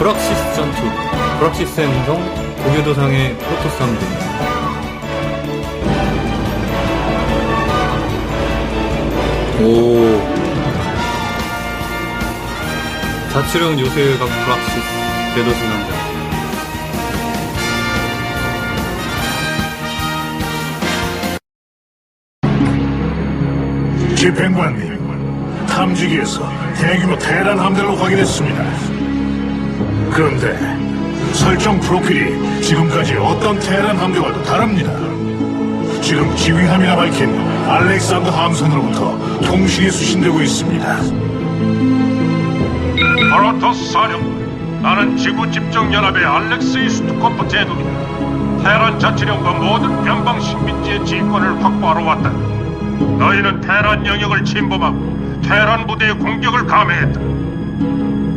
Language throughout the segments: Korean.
브락시스 전투 브락시스 행성 고교도상의 프로토스 함대 오. 자치령 요새각 브락시스 대도시 남자. 집행관님, 탐지기에서 대규모 테란 함대를 확인했습니다. 그런데 설정 프로필이 지금까지 어떤 테란 함대와도 다릅니다. 지금 지휘함이라 밝힌 알렉산더 함선으로부터 통신이 수신되고 있습니다. 프로토스 사령 나는 지구 집정 연합의 알렉스 이스트코프 제독이다. 테란 자치령과 모든 변방 식민지의 지휘권을 확보하러 왔다. 너희는 테란 영역을 침범하고 테란 부대의 공격을 감행했다.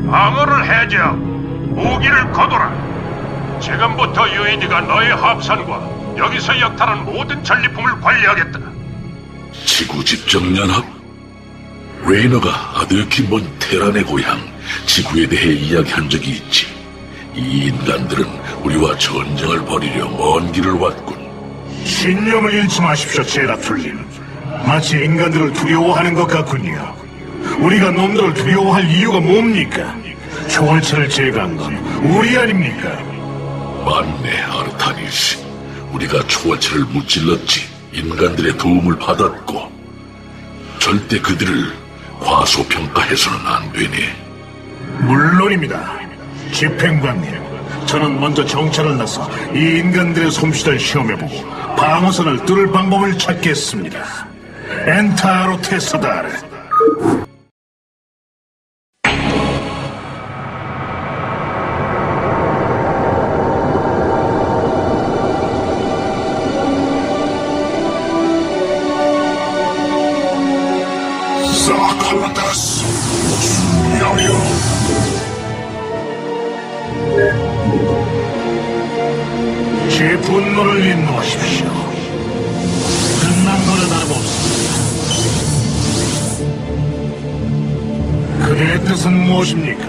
방어를 해제하고 무기를 거둬라. 지금부터 유이디가 너희 합산과 여기서 역탈한 모든 전리품을 관리하겠다. 지구 집정연합? 레이너가 아득히 먼 테란의 고향 지구에 대해 이야기한 적이 있지. 이 인간들은 우리와 전쟁을 벌이려 먼 길을 왔군. 신념을 잃지 마십시오, 제라툴님. 마치 인간들을 두려워하는 것 같군요. 우리가 놈들을 두려워할 이유가 뭡니까? 초월체를 제거한 건 우리 아닙니까? 맞네, 아르타니스. 우리가 초월체를 무찔렀지. 인간들의 도움을 받았고. 절대 그들을 과소평가해서는 안 되네. 물론입니다. 집행관님, 저는 먼저 정찰을 나서 이 인간들의 솜씨를 시험해보고 방어선을 뚫을 방법을 찾겠습니다. 엔타로 테스다르. 분노를 인도하십시오. 끝난 거는 다름없습니다. 그대의 뜻은 무엇입니까?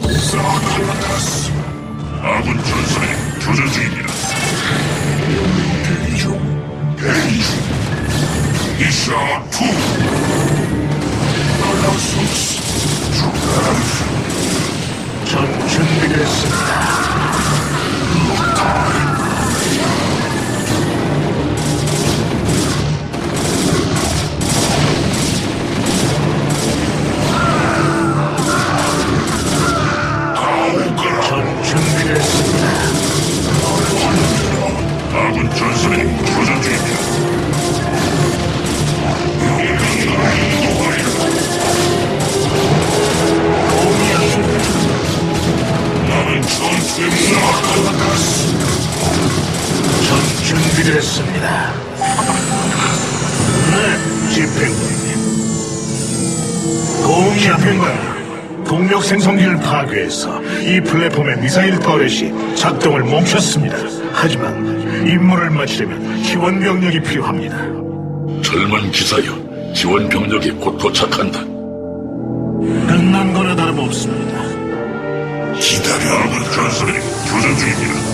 사칼라다스 아군 전선에 교전 중입니다. 대기 중 대기 중 이샤 투 알라소스 주가라 전 준비됐습니다. 준비됐습니다. 아군 전선에 교전 중입니다. 나는 전투에 나아가다스 전 준비됐습니다. 네, 집행관님. 공집행관 동력 생성기를 파괴해서 이 플랫폼의 미사일 터렛이 작동을 멈췄습니다. 하지만 임무를 마치려면 지원 병력이 필요합니다. 젊은 기사여 지원 병력이 곧 도착한다. 끝난 거나 다름없습니다. 기다려 아군 전선에 교전 중입니다.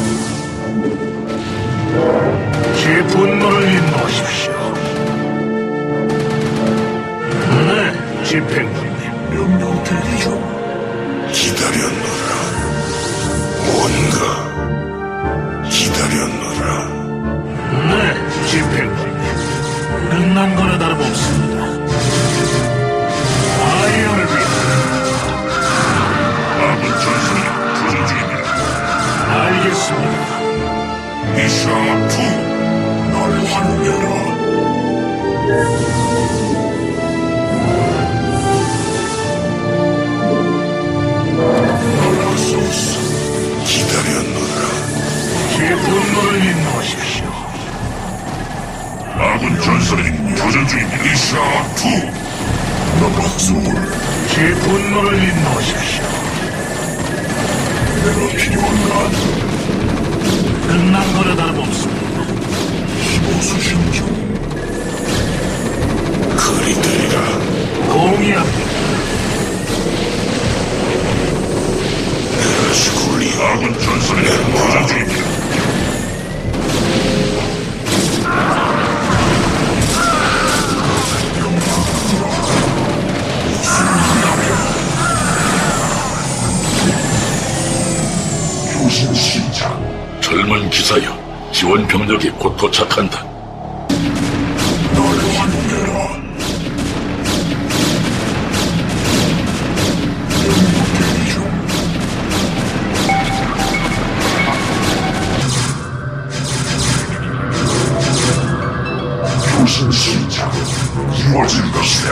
제 분노를 인도하십시오. 네, 집행관님. 명령 대기 중. 기다렸노라. 뭔가 기다렸노라. 네, 집행관님. 끝난 거나 다름없습 제 분노를 인도하십시오. 아군 전선에 교전 중입니다. 이샤 투, 노라소스. 제 분노를 인도하십시오. 내가 필요한가? 끝난 거나 다름없습니다. 수신 중. 그리들 젊은 기사여, 지원 병력이 곧 도착한다. 이루어질 것이다.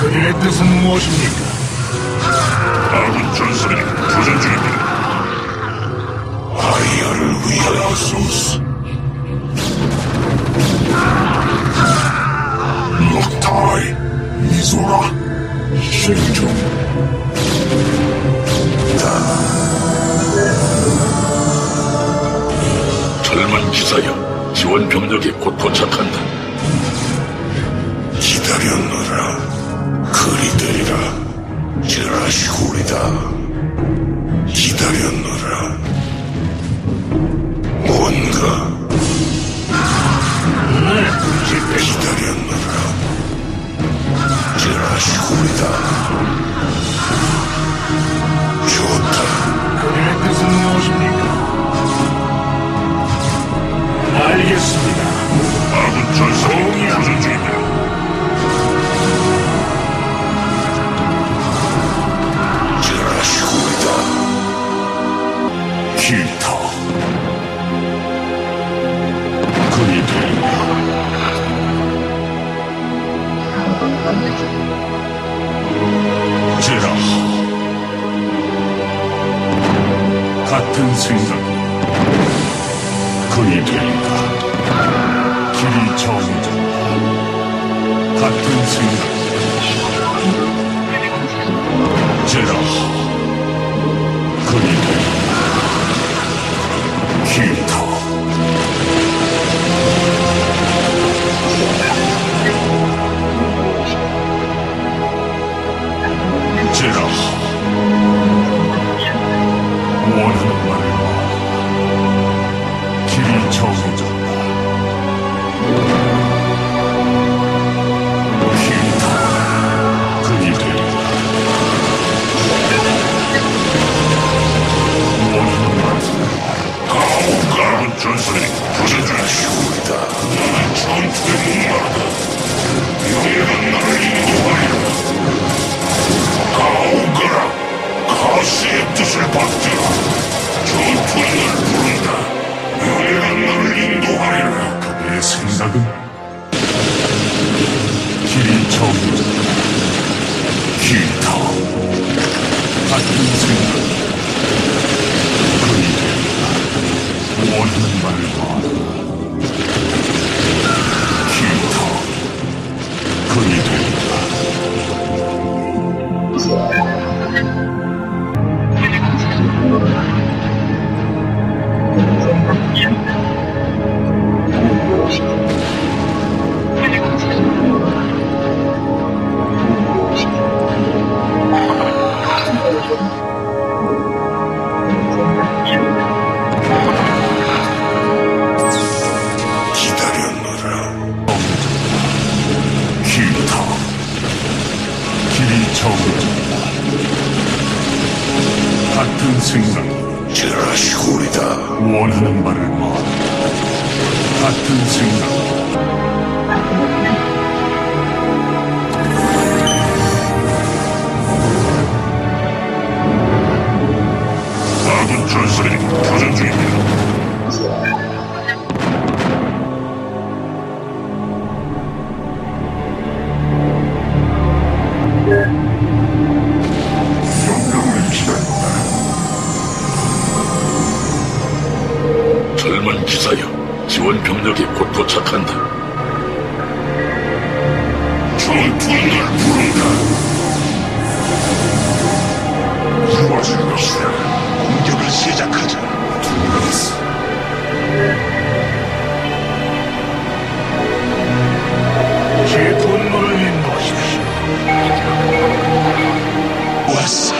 그의 뜻은 무엇입니까? 아군 전선이 교전 중입니다. 아이어를 위하여 소스. 럭타이, 미소라, 실종. 젊은 기사여, 지원 병력이 곧 도착한다. 기다렸노라. 그리되리라. 제라시골이다. 기다렸노라. 뭔가 기다렸노라. 제라시골이다. 좋다. 생각이 그리 되리라 길이 정해져 같은 생각 life. 기사여, 지원 병력이 곧 도착한다. 전투에 날 부른다 이루어질 것이다 공격을 시작하자 두라스 제 분노를 인도하십시오. 왔어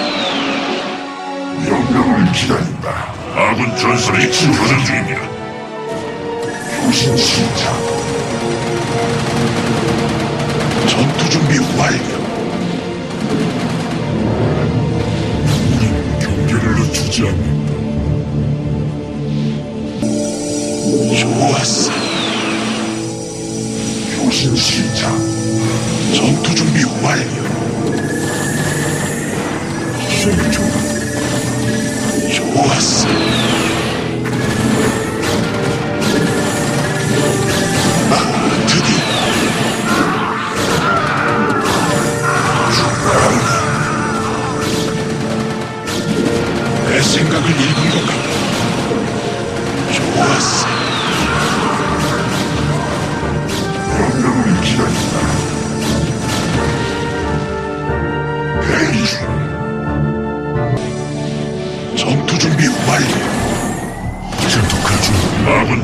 명령을 기다린다. 아군 전설이 교전 중입니다. 시작. 전투 준비 완료. 우린 경계를 늦추지 않는다. 좋았어. 교신 시작. 전투 준비 완료. 생존. 좋았어.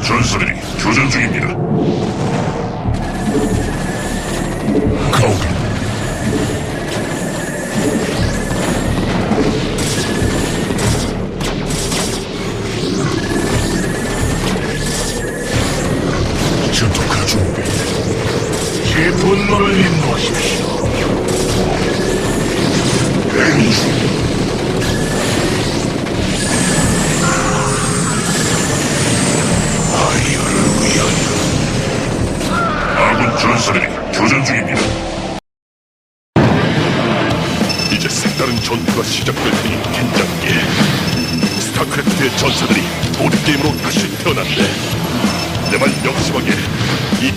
전사들이 교전 중입니다.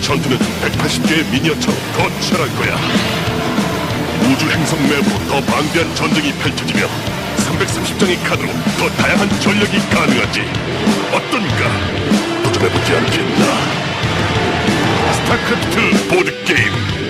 전투는 180개의 미니어처로 더 치열할 거야. 우주 행성 내부로 더 방대한 전쟁이 펼쳐지며 330장의 카드로 더 다양한 전력이 가능하지. 어떤가? 도전해보지 않겠나? 스타크래프트 보드게임